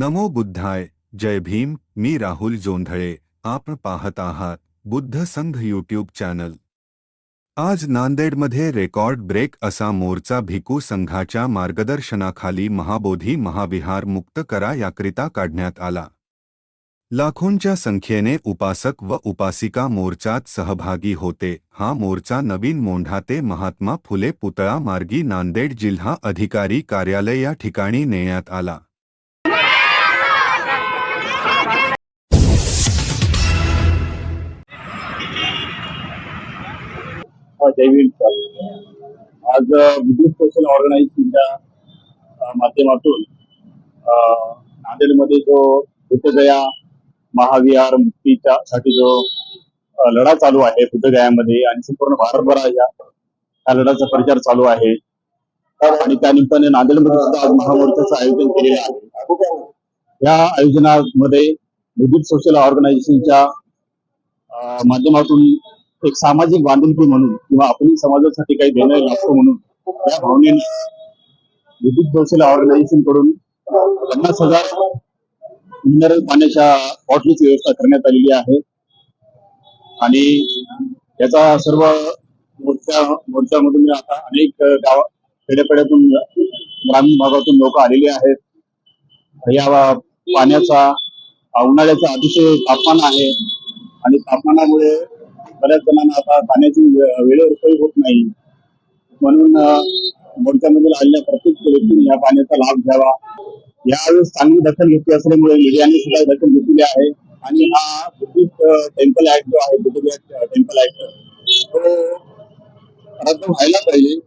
नमो बुद्धाय। जय भीम। मी राहुल जोंधळे। आपण पाहत आहात बुद्ध संघ यूट्यूब चॅनल. आज नांदेडमध्ये रेकॉर्ड ब्रेक असा मोर्चा भिकू संघाच्या मार्गदर्शनाखाली महाबोधी महाविहार मुक्त करा याकरिता काढण्यात आला. लाखोंच्या संख्येने उपासक व उपासिका मोर्चात सहभागी होते. हा मोर्चा नवीन मोंढा ते महात्मा फुले पुतळा मार्गी नांदेड जिल्हा अधिकारी कार्यालय या ठिकाणी नेण्यात आला. आज बिझनेस सोशल ऑर्गनायझेशनच्या माध्यमातून नांदेडमध्ये जो बुद्धगया महाविहार मुक्तीच्या साठी जो लढा चालू आहे बुद्धगयामध्ये आणि संपूर्ण भारतभर या या लढ्याचा प्रचार चालू आहे. आणि त्या निमित्ताने नांदेडमध्ये सुद्धा आज महामोर्चाचं आयोजन केलेलं आहे. या आयोजनामध्ये विद्युत सोशल ऑर्गनायझेशनच्या माध्यमातून एक सामाजिक बांधिलकी म्हणून किंवा आपण समाजासाठी काही देणं लागतो म्हणून या भावनेने विद्युत कौशल्य ऑर्गनायझेशनकडून पन्नास हजार मिनरल पाण्याच्या बॉटलीची व्यवस्था करण्यात आलेली आहे. आणि याचा सर्व मोर्चा मोर्चामधून आता अनेक गाव खेड्यापेड्यातून ग्रामीण भागातून लोक आलेले आहेत. या पाण्याचा उन्हाळ्याचा अतिशय तापमान आहे. आणि तापमानामुळे बऱ्याच जणांना आता पाण्याची वेळेवर सोय होत नाही. म्हणून मोर्चामधील आलेल्या प्रत्येक व्यक्तीने या पाण्याचा लाभ घ्यावा. यावेळेस चांगली दखल घेतली असल्यामुळे मीडियाने सुद्धा दखल घेतलेली आहे. आणि हा बुद्धिस्ट टेम्पल ऍक्ट जो आहे बुद्धिस्ट टेम्पल ऍक्ट तो रद्द व्हायला पाहिजे.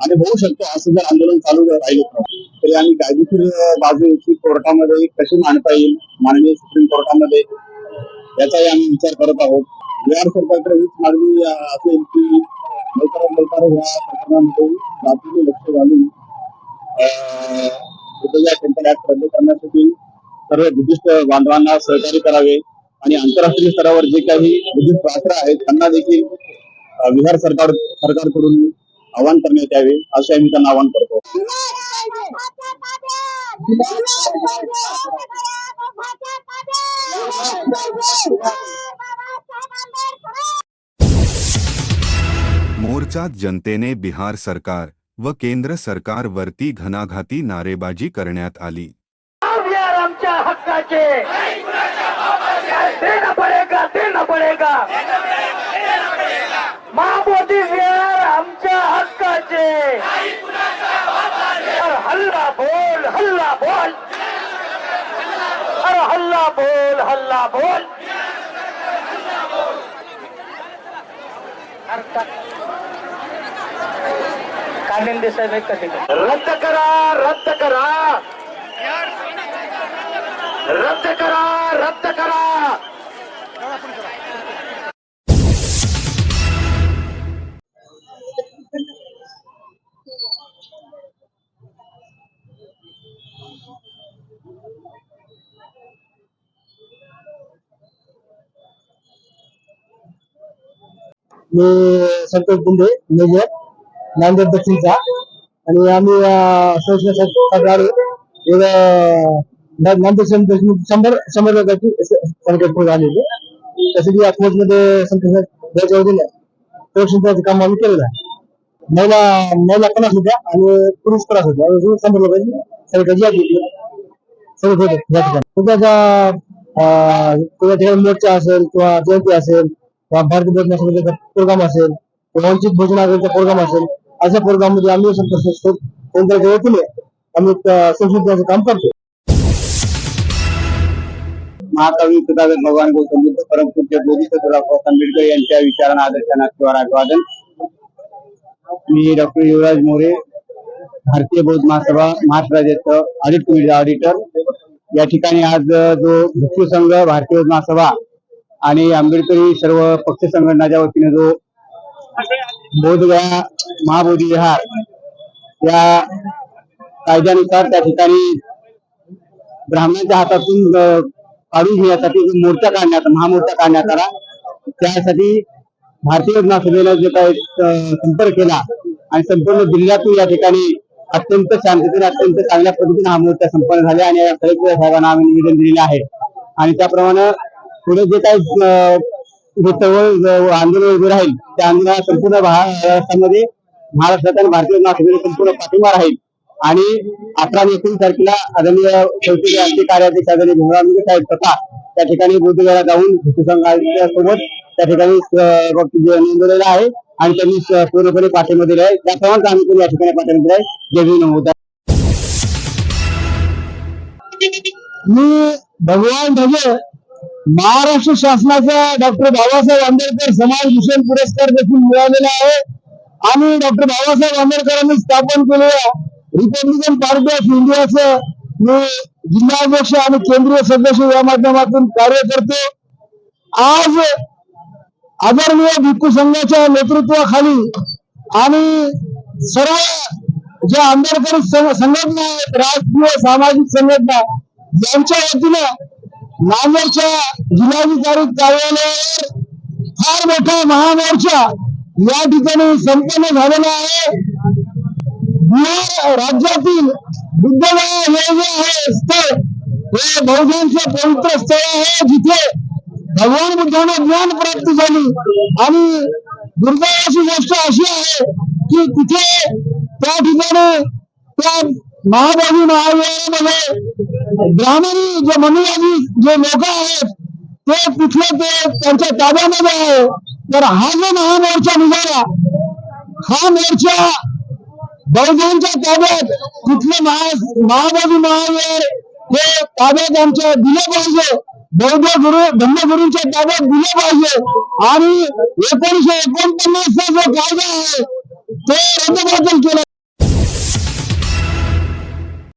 आणि होऊ शकतो असं जर आंदोलन चालू जर राहिलं तर. तरी आम्ही कायदेशीर बाजूची बाजू कोर्टामध्ये कशी मांडता येईल? माननीय सुप्रीम कोर्टामध्ये. याचाही आम्ही विचार करत आहोत. बिहार सरकारकडे हीच मागणी असेल की लवकरात लवकर या प्रकरणामध्ये बातमी लक्ष घालून टेम्पल ऍक्ट रद्द करण्यासाठी सर्व बुद्धिस्ट बांधवांना सहकार्य करावे आणि आंतरराष्ट्रीय स्तरावर जे काही बुद्धिस्ट राष्ट्र आहेत त्यांना देखील बिहार सरकार सरकारकडून आवाहन करण्यात यावे असे आम्ही त्यांना आवाहन करतो. मोर्चात जनतेने बिहार सरकार व केंद्र सरकारवरती घणाघाती नारेबाजी करण्यात आली. हल्ला बोल कालिंदे साहेब आहेत का तिथे? रद्द करा रद्द करा रद्द करा रद्द करा मी संतोष बुंदे मेजर नांदेड दक्षिणचा. आणि आम्ही संघाडू नांदेड शंभर शंभर शंभर लोकांची पुढे आलेली तसे की या मध्ये संतोष वतीने काम आम्ही केलेलं आहे. महिला महिला पन्नास होत्या आणि पुरुष पन्नास होत्या शंभर लोकांची सरकारची यादी होती. सगळं होतं या ठिकाणी. ठिकाणी मोर्चा असेल किंवा जयंती असेल किंवा भारतीय भोजनाचा प्रोग्राम असेल किंवा वंचित भोजन आयोगाचा प्रोग्राम असेल अशा प्रोग्राममध्ये आम्ही संपर्क केंद्राच्या वतीने आम्ही संशोधनाचं काम करतो महाकवी तथागत भगवान गौतम बुद्ध परमपूज्य बोधिसत्व आंबेडकर यांच्या विचारांना आदर्शांना किंवा अभिवादन. मी डॉक्टर युवराज मोरे भारतीय बौद्ध महासभा महाराष्ट्र राज्याचं ऑडिट कमिटीचा ऑडिटर या ठिकाणी आज जो भिक्षू संघ भारतीय बौद्ध महासभा आणि आंबेडकरी सर्व पक्ष संघटनाच्या वतीने जो बोधगया महाबोधी विहार या कायद्यानुसार त्या ठिकाणी ब्राह्मणांच्या हातातून काढून घेण्यासाठी मोर्चा काढण्यात महामोर्चा काढण्यात आला त्यासाठी भारतीय महासभेनं जे काही संपर्क केला आणि संपूर्ण जिल्ह्यातून या ठिकाणी अत्यंत शांततेने अत्यंत चांगल्या पद्धतीने हा मोर्चा संपन्न झाला आणि कलेक्टर साहेबांना आम्ही निवेदन दिलेले आहे. आणि त्याप्रमाणे पुढे जे काही अं, आंदोलन उभे राहील. त्या आंदोलनाला संपूर्ण महाराष्ट्रामध्ये महाराष्ट्रात आणि भारतीय नागरिक संपूर्ण पाठिंबा राहील. आणि अकरा आणि एकोणीस तारखेला आदरणीय शेवटी आमचे कार्याध्यक्ष आदरणीय भीमराव साहेब स्वतः त्या ठिकाणी बुद्धगयाला जाऊन सोबत त्या ठिकाणी नोंदवलेला आहे. आणि त्यांनी पूर्णपणे पाठिंबा दिला आहे. त्याप्रमाणे आम्ही पण या ठिकाणी पाठिंबा दिला आहे. जय भीम. होता मी भगवान ढगे महाराष्ट्र शासनाचा डॉक्टर बाबासाहेब आंबेडकर समाज भूषण पुरस्कार देखील मिळालेला आहे. आणि डॉक्टर बाबासाहेब आंबेडकरांनी स्थापन केलेल्या रिपब्लिकन पार्टी ऑफ इंडियाचं मी जिल्हाध्यक्ष आणि केंद्रीय सदस्य या माध्यमातून कार्य करतो. आज आदरणीय भिक्खू संघाच्या नेतृत्वाखाली आणि सर्व ज्या आंबेडकरी संघ- संघटना आहेत राजकीय सामाजिक संघटना यांच्या वतीनं नांदेडच्या जिल्हाधिकारी कार्यालयावर फार मोठा महामोर्चा या ठिकाणी संपन्न झालेला आहे. बिहार राज्यातील बुद्धगया हे जे आहे स्थळ. हे बहुजनचं पवित्र स्थळ आहे जिथे भगवान बुद्धांना ज्ञान प्राप्त झाली. आणि दुर्दैवाची गोष्ट अशी आहे की तिथे त्या ठिकाणी त्या महाबोधी महाविद्यालयामध्ये ब्राह्मणी, जे मनुवादी जे लोक आहेत ते तिथले ते त्यांच्या ताब्यामध्ये आहे. तर हा जो महामोर्चा निघाला, हा मोर्चा बहुजनच्या ताब्यात कुठले महा महाबोधी महावीर हे ताब्यात आमच्या दिले पाहिजे. बौद्ध गुरु धम्मगुरूंच्या ताब्यात दिले पाहिजे. आणि जो कायदा तो